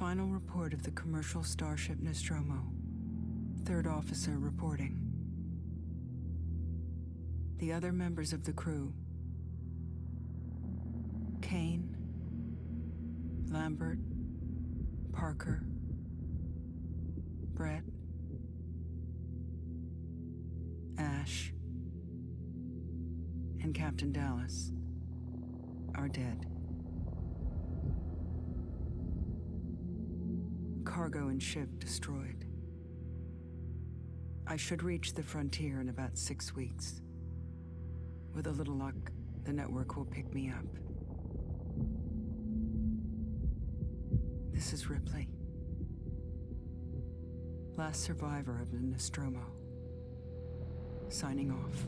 Final report of the commercial starship Nostromo. Third officer reporting. The other members of the crew Kane, Lambert, Parker, Brett, Ash, and Captain Dallas are dead. Cargo and ship destroyed. I should reach the frontier in about six weeks. With a little luck, the network will pick me up. This is Ripley. Last survivor of the Nostromo. Signing off.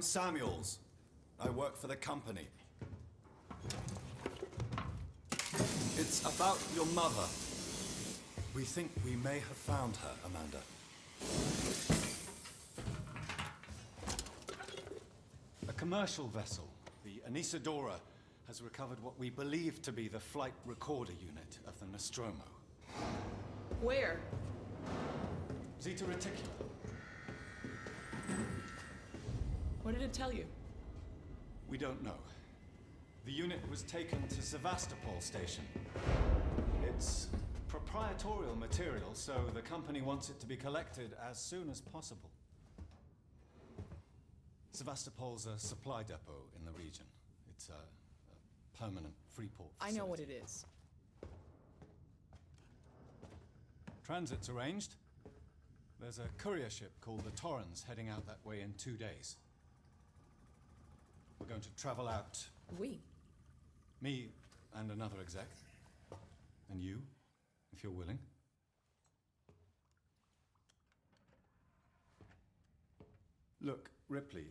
I'm Samuels. I work for the company. It's about your mother. We think we may have found her, Amanda. A commercial vessel, the Anisadora, has recovered what we believe to be the flight recorder unit of the Nostromo. Where? Zeta Reticula. What did it tell you? We don't know. The unit was taken to Sevastopol station. It's proprietorial material, so the company wants it to be collected as soon as possible. Sevastopol's a supply depot in the region. It's a, a permanent freeport. I know what it is. Transit's arranged. There's a courier ship called the Torrens heading out that way in two days. We're going to travel out We. Me and another exec. And you, if you're willing. Look, Ripley,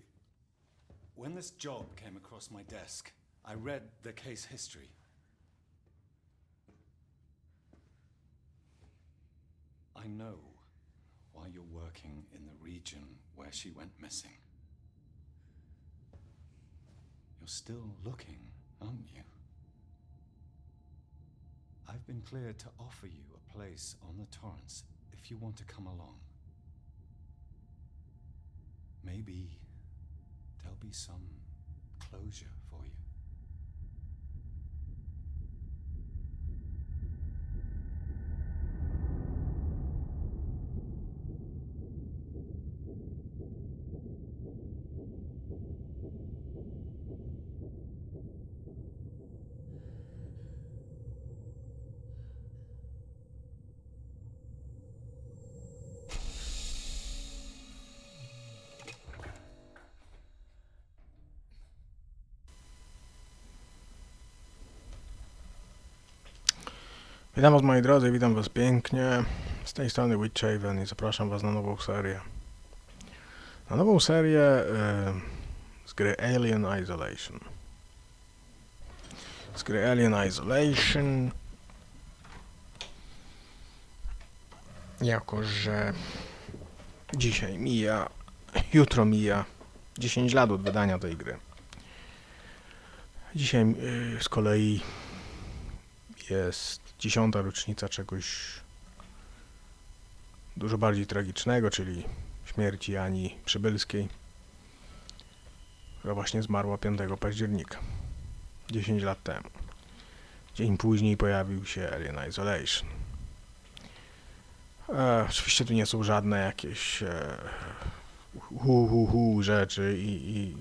when this job came across my desk, I read the case history. I know why you're working in the region where she went missing. You're still looking, aren't you? I've been cleared to offer you a place on the Torrens if you want to come along. Maybe there'll be some Witam was moi drodzy, witam was pięknie. Z tej strony Witchaven i zapraszam was na nową serię. Na nową serię z gry Alien Isolation. Z gry Alien Isolation. Jako, że dzisiaj mija, jutro mija 10 lat od wydania tej gry. Dzisiaj e, z kolei jest dziesiąta rocznica czegoś dużo bardziej tragicznego, czyli śmierci Ani Przybylskiej, która właśnie zmarła 5 października, 10 lat temu. Dzień później pojawił się Alien Isolation. E, oczywiście tu nie są żadne jakieś e, hu, hu, hu rzeczy i, i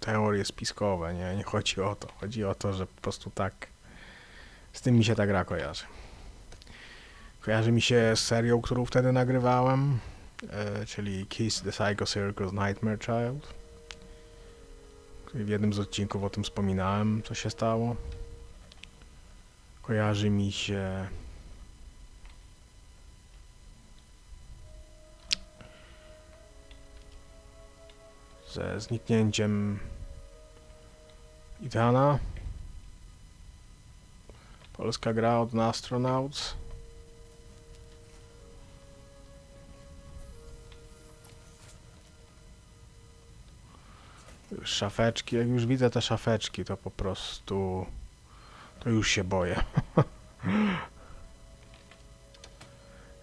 teorie spiskowe, nie? Nie chodzi o to. Chodzi o to, że po prostu tak z tym mi się ta gra kojarzy. Kojarzy mi się z serią, którą wtedy nagrywałem, e, czyli Kiss the Psycho Circus Nightmare Child. W jednym z odcinków o tym wspominałem, co się stało. Kojarzy mi się ze zniknięciem Idana Polska gra od Astronauts. Szafeczki, jak już widzę te szafeczki, to po prostu to już się boję.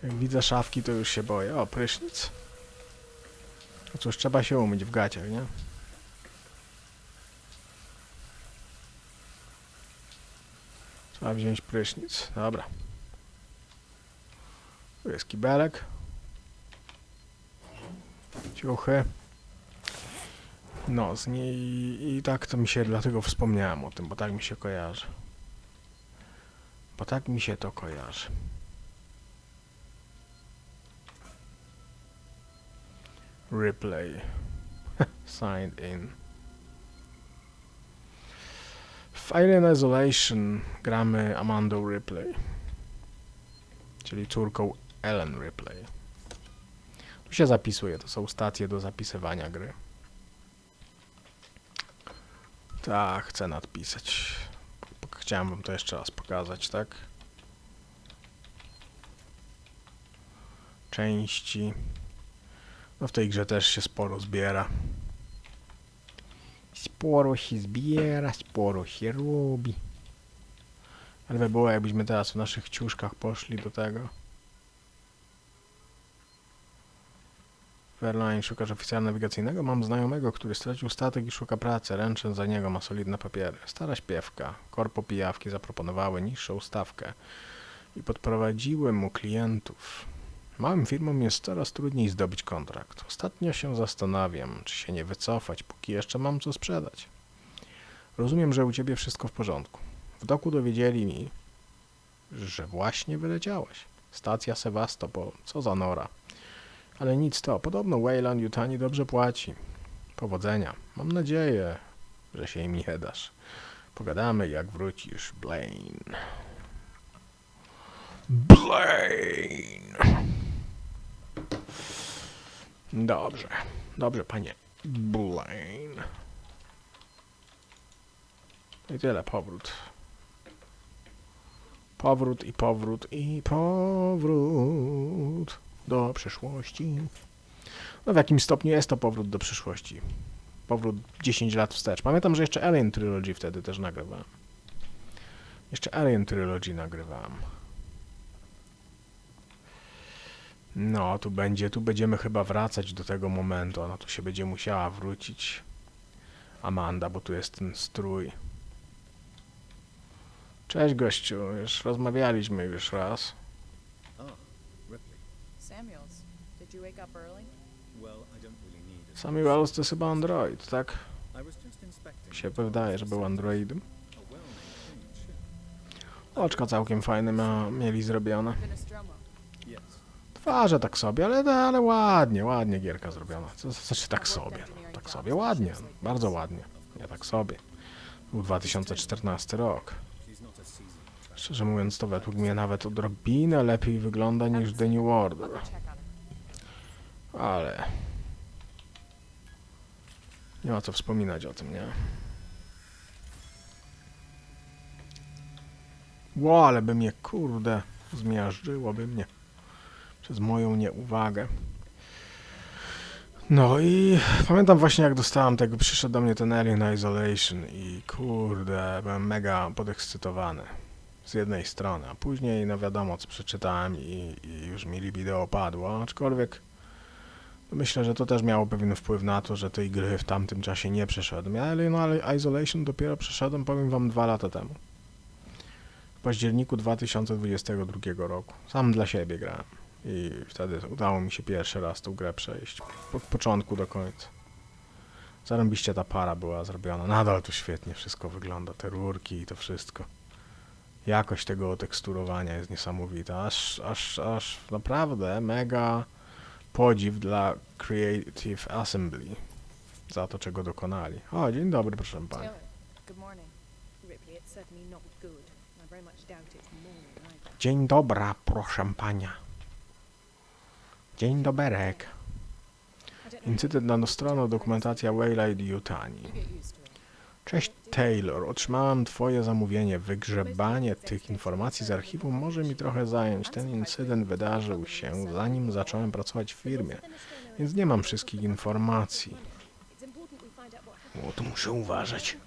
jak widzę szafki, to już się boję. O, prysznic. Cóż, trzeba się umyć w gaciach, nie? Trzeba wziąć prysznic. Dobra. Tu jest kibelek. Ciuchy. No, z niej i tak to mi się, dlatego wspomniałem o tym, bo tak mi się kojarzy. Bo tak mi się to kojarzy. Replay. Signed in. W Alien Isolation gramy Amandą Ripley. Czyli córką Ellen Ripley. Tu się zapisuje, to są stacje do zapisywania gry. Tak, chcę nadpisać. Chciałem wam to jeszcze raz pokazać, tak? Części. No w tej grze też się sporo zbiera. Sporo się zbiera, sporo się robi. Ale by było jakbyśmy teraz w naszych ciuszkach poszli do tego. Fairline szukasz oficera nawigacyjnego? Mam znajomego, który stracił statek i szuka pracy. Ręczę za niego, ma solidne papiery. Stara śpiewka. Korpo pijawki zaproponowały niższą stawkę i podprowadziły mu klientów. Małym firmom jest coraz trudniej zdobyć kontrakt. Ostatnio się zastanawiam, czy się nie wycofać, póki jeszcze mam co sprzedać. Rozumiem, że u ciebie wszystko w porządku. W doku dowiedzieli mi, że właśnie wyleciałeś. Stacja Sevastopol. Co za nora. Ale nic to. Podobno Wayland Yutani dobrze płaci. Powodzenia. Mam nadzieję, że się im nie dasz. Pogadamy, jak wrócisz, Blaine. Blaine! Dobrze. Dobrze, panie Blaine. I tyle, powrót. Powrót i powrót i powrót do przyszłości. No w jakim stopniu jest to powrót do przyszłości? Powrót 10 lat wstecz. Pamiętam, że jeszcze Alien Trilogy wtedy też nagrywałem. Jeszcze Alien Trilogy nagrywałem. No, tu będzie, tu będziemy chyba wracać do tego momentu. Ona tu się będzie musiała wrócić. Amanda, bo tu jest ten strój. Cześć gościu, już rozmawialiśmy już raz. Oh. Samuels, did you wake up early? Well, I don't really need it. Samuels to jest chyba android, tak? Się wydaje, że był androidem. Oczka całkiem fajne ma, mieli zrobione. Yes. Twarze tak sobie, ale, ale ładnie, ładnie gierka zrobiona. Co znaczy tak sobie, no, tak sobie, ładnie, bardzo ładnie. Nie tak sobie. Był 2014 rok. Szczerze mówiąc, to według mnie nawet odrobinę lepiej wygląda niż The New Order. Ale... Nie ma co wspominać o tym, nie? Ło, ale by mnie, kurde, zmiażdżyłoby mnie przez moją nieuwagę. No i pamiętam właśnie jak dostałem tego, przyszedł do mnie ten Alien Isolation i kurde, byłem mega podekscytowany z jednej strony, a później no wiadomo co przeczytałem i, i już mi libido opadło, aczkolwiek myślę, że to też miało pewien wpływ na to, że tej gry w tamtym czasie nie przeszedłem. Ja Alien Isolation dopiero przeszedłem, powiem wam, dwa lata temu. W październiku 2022 roku. Sam dla siebie grałem. I wtedy udało mi się pierwszy raz tą grę przejść. Od początku do końca. Zarąbiście ta para była zrobiona. Nadal to świetnie wszystko wygląda. Te rurki i to wszystko. Jakość tego teksturowania jest niesamowita. Aż, aż, aż naprawdę mega podziw dla Creative Assembly za to, czego dokonali. O, dzień dobry, proszę pana. Taylor, good morning. Ripley, it's certainly not good. I very much doubt it's morning either. Dzień dobra, proszę pana. Dzień doberek. Incydent na stronę dokumentacja Waylight Yutani. Cześć Taylor, otrzymałem twoje zamówienie. Wygrzebanie tych informacji z archiwum może mi trochę zająć. Ten incydent wydarzył się zanim zacząłem pracować w firmie, więc nie mam wszystkich informacji. O, to muszę uważać.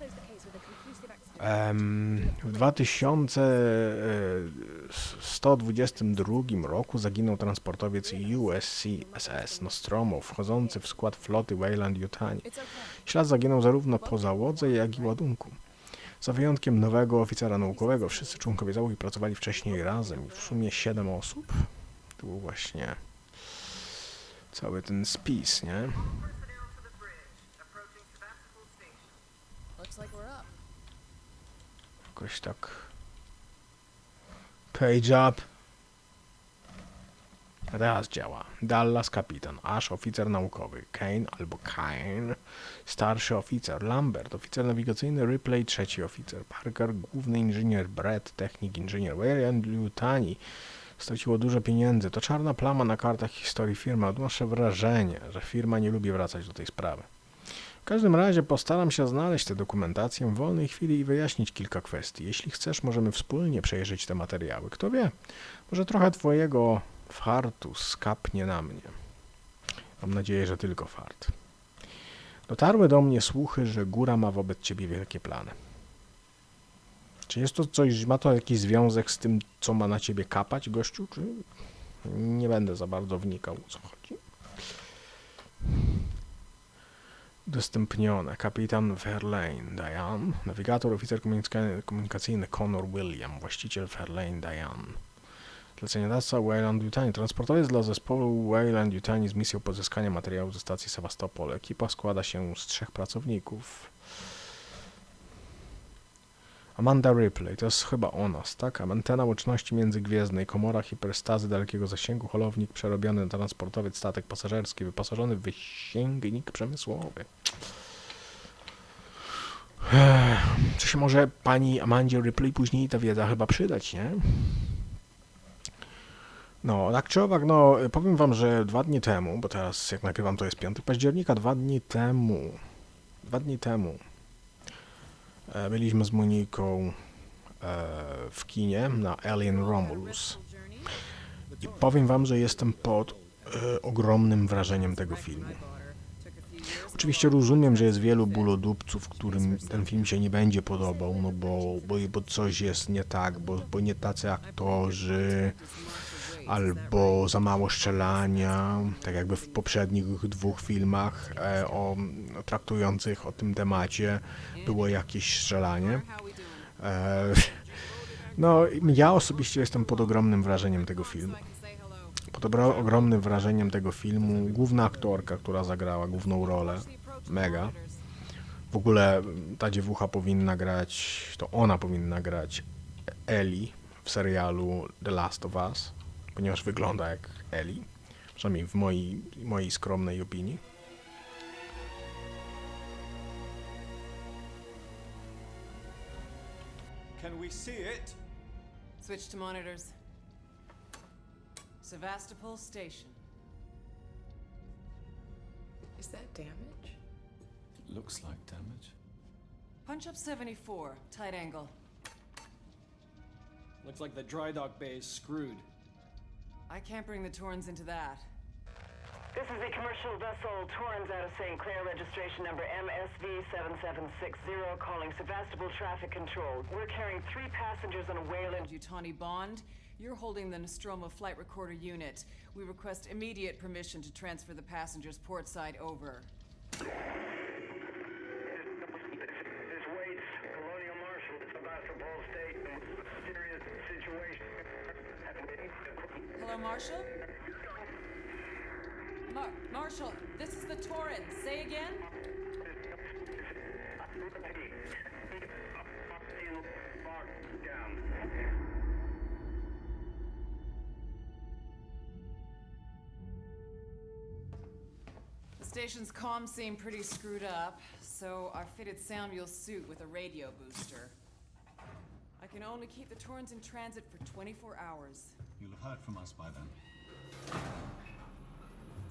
W 2122 roku zaginął transportowiec USC SS Nostromo wchodzący w skład floty Wayland Yutani. It's okay. Ślad zaginął zarówno po załodze, jak i ładunku. Za wyjątkiem nowego oficera naukowego, wszyscy członkowie załogi pracowali wcześniej razem w sumie 7 osób. To był właśnie cały ten spis, nie? Looks like we're up. Jakoś tak. Page up. Raz działa. Dallas kapitan, Ash oficer naukowy, Kane albo Kane, starszy oficer, Lambert, oficer nawigacyjny, Ripley, trzeci oficer, Parker, główny inżynier, Brett, technik inżynier, Wayland Lutani. Straciło dużo pieniędzy. To czarna plama na kartach historii firmy. Odnoszę wrażenie, że firma nie lubi wracać do tej sprawy. W każdym razie postaram się znaleźć tę dokumentację w wolnej chwili i wyjaśnić kilka kwestii. Jeśli chcesz, możemy wspólnie przejrzeć te materiały. Kto wie, może trochę twojego fartu skapnie na mnie. Mam nadzieję, że tylko fart. Dotarły do mnie słuchy, że góra ma wobec ciebie wielkie plany. Czy jest to coś, ma to jakiś związek z tym, co ma na ciebie kapać, gościu, czy nie będę za bardzo wnikał, o co chodzi? Udostępnione. Kapitan Fairlane Diane, nawigator, oficer komunika- komunikacyjny Connor William, właściciel Fairlane Diane. Zleceniodawca Wayland Yutani. Transportowiec dla zespołu Wayland Yutani z misją pozyskania materiałów ze stacji Sewastopol. Ekipa składa się z trzech pracowników. Amanda Ripley, to jest chyba o nas, tak? Antena łączności międzygwiezdnej, komora hiperstazy dalekiego zasięgu, holownik przerobiony na transportowiec, statek pasażerski, wyposażony w wysięgnik przemysłowy. Co się może pani Amandzie Ripley później ta wiedza chyba przydać, nie? No, tak czy owak, no, powiem wam, że dwa dni temu, bo teraz jak nagrywam to jest 5 października, dwa dni temu, dwa dni temu byliśmy z Moniką e, w kinie na Alien Romulus i powiem wam, że jestem pod e, ogromnym wrażeniem tego filmu. Oczywiście rozumiem, że jest wielu bólodupców, którym ten film się nie będzie podobał, no bo, bo, bo coś jest nie tak, bo, bo nie tacy aktorzy, albo za mało strzelania, tak jakby w poprzednich dwóch filmach e, o, traktujących o tym temacie było jakieś strzelanie. E, no, ja osobiście jestem pod ogromnym wrażeniem tego filmu. Pod ogromnym wrażeniem tego filmu. Główna aktorka, która zagrała główną rolę, mega. W ogóle ta dziewucha powinna grać, to ona powinna grać Ellie w serialu The Last of Us, ponieważ wygląda jak Ellie, przynajmniej w mojej, mojej skromnej opinii. Can we see it? Switch to monitors. Sevastopol Station. Is that damage? Looks like damage. Punch up 74, tight angle. Looks like the dry dock bay is screwed. I can't bring the Torrens into that. This is the commercial vessel Torrens out of St. Clair, registration number MSV 7760, calling Sevastopol Traffic Control. We're carrying three passengers on a Wayland. Yutani Bond, you're holding the Nostromo flight recorder unit. We request immediate permission to transfer the passengers port side over. Hello, Marshal? Mar- Marshal, this is the Torrens. Say again? The station's comms seem pretty screwed up, so I fitted Samuel's suit with a radio booster. I can only keep the Torrens in transit for 24 hours. You'll have heard from us by then.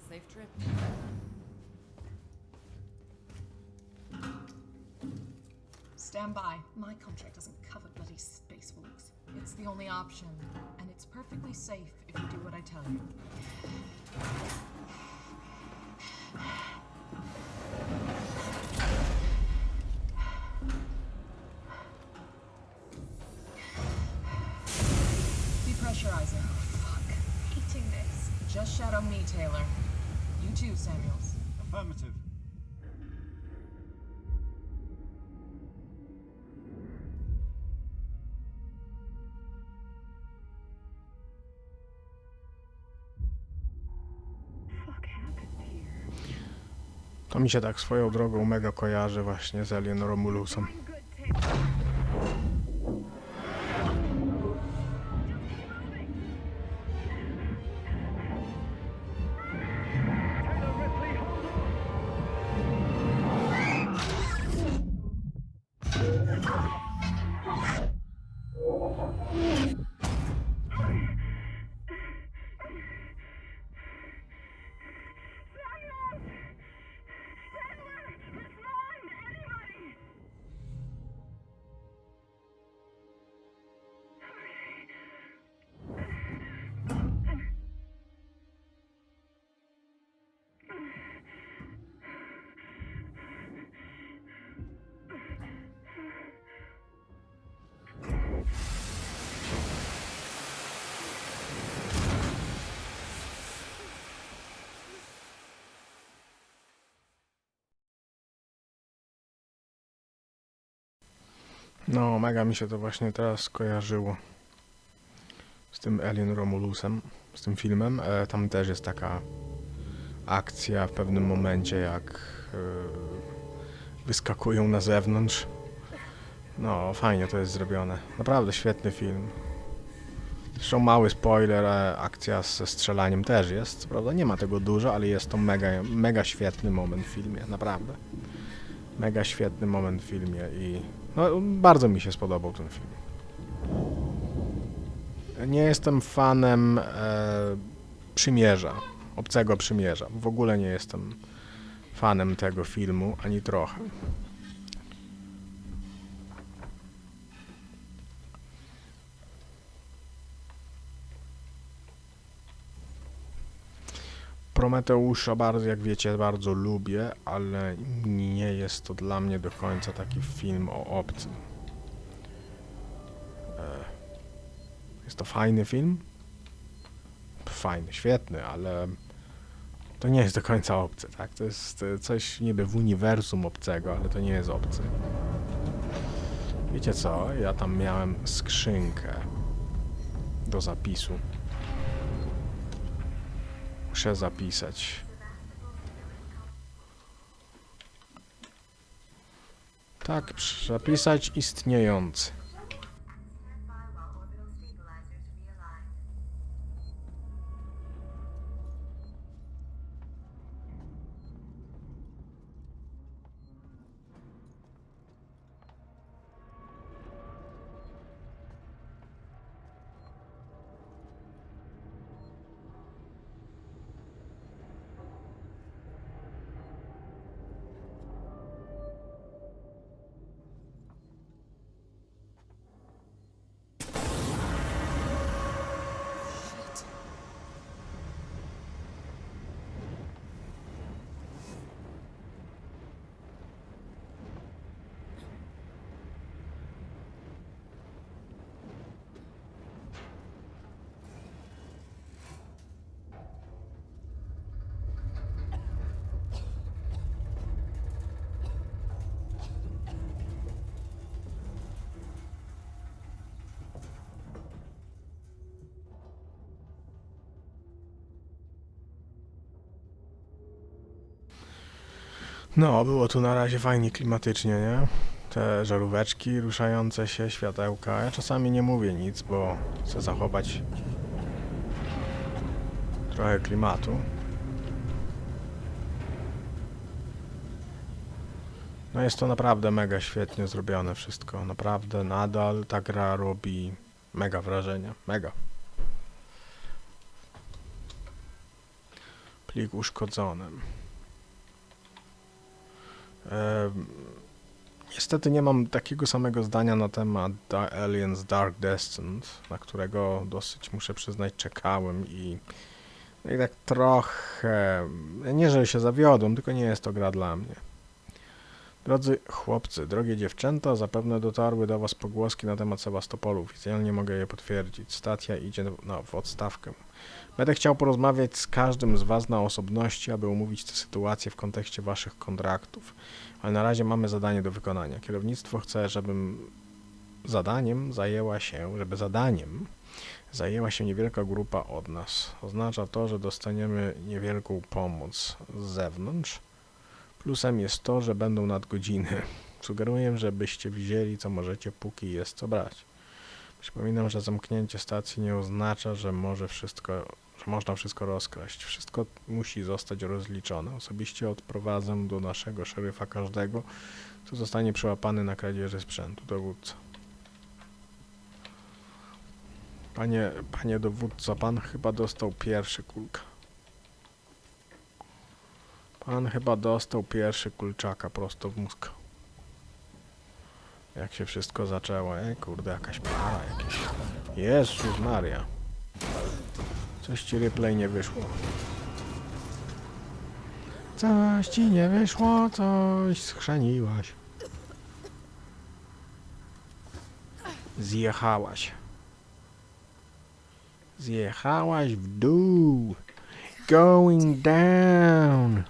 Safe trip. Stand by. My contract doesn't cover bloody spacewalks. It's the only option, and it's perfectly safe if you do what I tell you. Just shadow me, Taylor. You too, Samuels. Affirmative. Fuck happened here? To mi się tak swoją drogą mega kojarzy właśnie z Alien Romulusem. No, mega mi się to właśnie teraz skojarzyło z tym Alien Romulusem, z tym filmem. E, tam też jest taka akcja w pewnym momencie, jak e, wyskakują na zewnątrz. No, fajnie to jest zrobione. Naprawdę świetny film. Zresztą mały spoiler, e, akcja ze strzelaniem też jest. Prawda nie ma tego dużo, ale jest to mega, mega świetny moment w filmie, naprawdę. Mega świetny moment w filmie i no, bardzo mi się spodobał ten film. Nie jestem fanem e, Przymierza, Obcego Przymierza. W ogóle nie jestem fanem tego filmu, ani trochę. Prometeusza bardzo, jak wiecie, bardzo lubię, ale nie jest to dla mnie do końca taki film o obcym. E, Jest to fajny film? Fajny, świetny, ale to nie jest do końca obcy, tak? To jest e, coś niby w uniwersum obcego, ale to nie jest obcy. Wiecie co? Ja tam miałem skrzynkę do zapisu. Muszę zapisać. Tak, zapisać istniejący. No, było tu na razie fajnie klimatycznie, nie? Te żaróweczki ruszające się, światełka. Ja czasami nie mówię nic, bo chcę zachować trochę klimatu. No jest to naprawdę mega świetnie zrobione wszystko. Naprawdę nadal ta gra robi mega wrażenie. Mega. Plik uszkodzony. Niestety nie mam takiego samego zdania na temat Aliens Dark Descent, na którego dosyć muszę przyznać czekałem i, no i tak trochę, nie że się zawiodłem, tylko nie jest to gra dla mnie. Drodzy chłopcy, drogie dziewczęta, zapewne dotarły do Was pogłoski na temat Sewastopolu. Oficjalnie mogę je potwierdzić. Stacja idzie no, w odstawkę. Będę chciał porozmawiać z każdym z Was na osobności, aby omówić tę sytuację w kontekście Waszych kontraktów. Ale na razie mamy zadanie do wykonania. Kierownictwo chce, żebym zadaniem zajęła się, żeby zadaniem zajęła się niewielka grupa od nas. Oznacza to, że dostaniemy niewielką pomoc z zewnątrz. Plusem jest to, że będą nadgodziny. Sugeruję, żebyście wzięli co możecie, póki jest co brać. Przypominam, że zamknięcie stacji nie oznacza, że może wszystko, że można wszystko rozkraść. Wszystko musi zostać rozliczone. Osobiście odprowadzę do naszego szeryfa każdego, kto zostanie przyłapany na kradzieży sprzętu. Dowódca. Panie, panie dowódco, pan chyba dostał pierwszy kulka. Pan chyba dostał pierwszy kulczaka prosto w mózg. Jak się wszystko zaczęło. Ej, kurde, jakaś para, jakieś... Jezus Maria. Coś ci replay nie wyszło. Coś ci nie wyszło, coś schrzaniłaś. Zjechałaś. Zjechałaś w dół. Going down.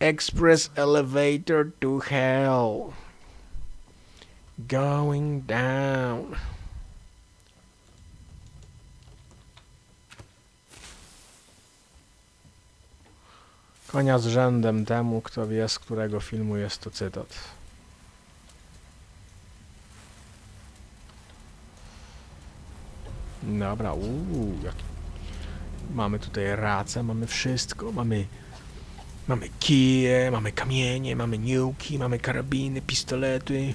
Express elevator to hell. Going down. Konia z rzędem temu, kto wie z którego filmu jest to cytat. Dobra, uuu. Mamy tutaj racę, mamy wszystko, mamy... Mamy kije, mamy kamienie, mamy niuki, mamy karabiny, pistolety.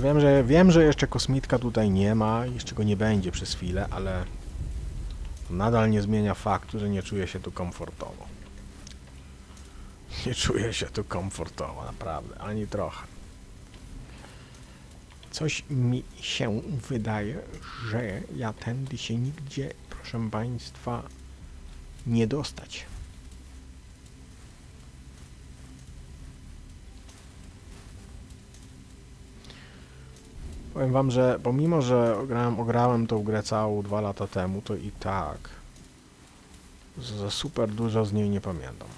Wiem, że wiem, że jeszcze kosmitka tutaj nie ma, jeszcze go nie będzie przez chwilę, ale to nadal nie zmienia faktu, że nie czuję się tu komfortowo. Nie czuję się tu komfortowo, naprawdę, ani trochę. Coś mi się wydaje, że ja tędy się nigdzie, proszę Państwa, nie dostać. Powiem wam, że pomimo, że ograłem, ograłem tą grę całą dwa lata temu, to i tak za super dużo z niej nie pamiętam.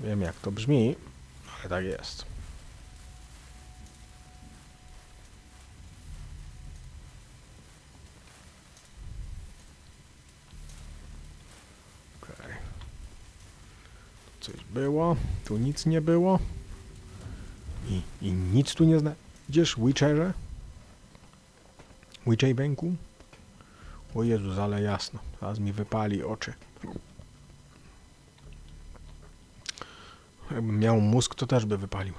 Wiem jak to brzmi, ale tak jest. Coś było, tu nic nie było. I, I nic tu nie znajdziesz, Witcherze? Witcher Banku? O Jezus, ale jasno. Zaraz mi wypali oczy. Jakbym miał mózg, to też by wypalił.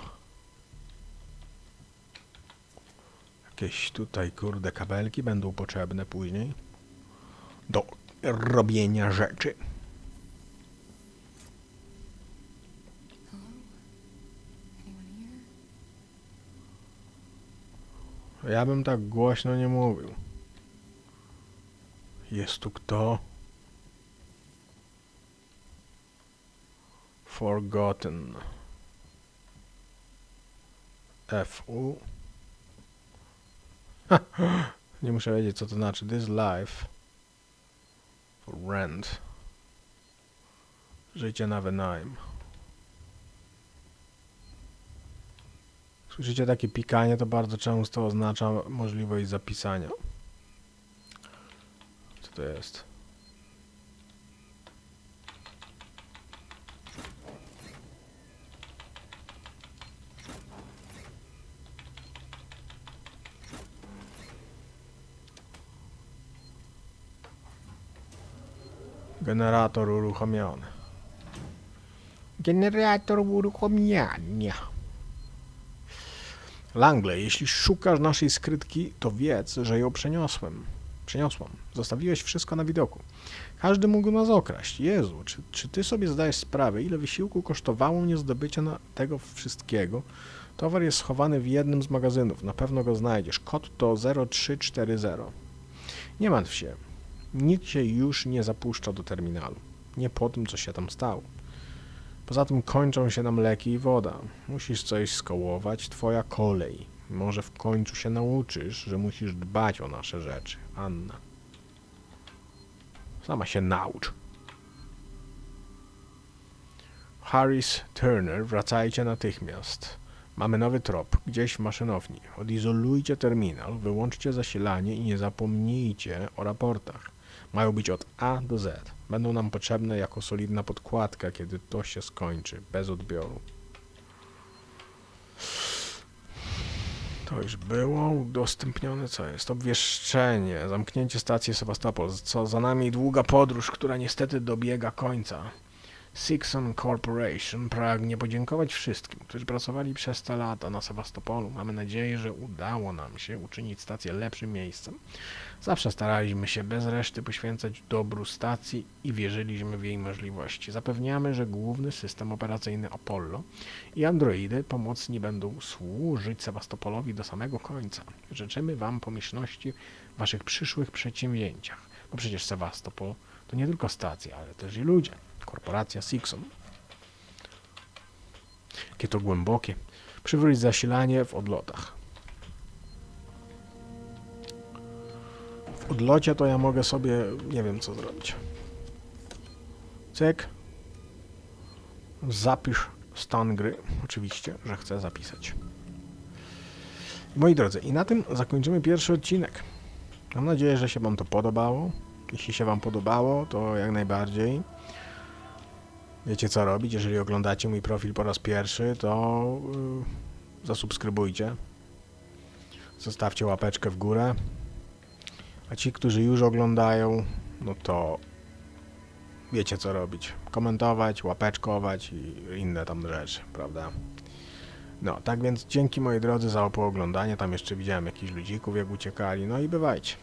Jakieś tutaj, kurde, kabelki będą potrzebne później. Do robienia rzeczy. Ja bym tak głośno nie mówił. Jest tu kto? Forgotten. F-U. nie muszę wiedzieć co to znaczy. This life. For rent. Życie na wynajem. Słyszycie takie pikanie, to bardzo często oznacza możliwość zapisania. Co to jest? Generator uruchomiony. Generator uruchomienia. Langley, jeśli szukasz naszej skrytki, to wiedz, że ją przeniosłem. Przeniosłam. Zostawiłeś wszystko na widoku. Każdy mógł nas okraść. Jezu, czy, czy ty sobie zdajesz sprawę, ile wysiłku kosztowało mnie zdobycie tego wszystkiego? Towar jest schowany w jednym z magazynów. Na pewno go znajdziesz. Kod to 0340. Nie martw się. Nikt się już nie zapuszcza do terminalu. Nie po tym, co się tam stało. Poza tym kończą się nam leki i woda. Musisz coś skołować, twoja kolej. Może w końcu się nauczysz, że musisz dbać o nasze rzeczy, Anna. Sama się naucz. Harris, Turner, wracajcie natychmiast. Mamy nowy trop, gdzieś w maszynowni. Odizolujcie terminal, wyłączcie zasilanie i nie zapomnijcie o raportach. Mają być od A do Z. Będą nam potrzebne jako solidna podkładka, kiedy to się skończy, bez odbioru. To już było udostępnione, co jest? Obwieszczenie, zamknięcie stacji Sewastopol, co za nami długa podróż, która niestety dobiega końca. Sixon Corporation pragnie podziękować wszystkim, którzy pracowali przez te lata na Sewastopolu. Mamy nadzieję, że udało nam się uczynić stację lepszym miejscem. Zawsze staraliśmy się bez reszty poświęcać dobru stacji i wierzyliśmy w jej możliwości. Zapewniamy, że główny system operacyjny Apollo i androidy pomocni będą służyć Sewastopolowi do samego końca. Życzymy Wam pomyślności w Waszych przyszłych przedsięwzięciach. Bo przecież Sewastopol to nie tylko stacja, ale też i ludzie. Korporacja Sixon. Jakie to głębokie. Przywrócić zasilanie w odlotach. W odlocie to ja mogę sobie, nie wiem co zrobić. Cyk. Zapisz stan gry. Oczywiście, że chcę zapisać. Moi drodzy, i na tym zakończymy pierwszy odcinek. Mam nadzieję, że się Wam to podobało. Jeśli się Wam podobało, to jak najbardziej. Wiecie co robić. Jeżeli oglądacie mój profil po raz pierwszy, to yy, zasubskrybujcie. Zostawcie łapeczkę w górę. A ci, którzy już oglądają, no to wiecie co robić. Komentować, łapeczkować i inne tam rzeczy, prawda? No, tak więc dzięki moi drodzy za opooglądanie. Tam jeszcze widziałem jakichś ludzików jak uciekali. No i bywajcie.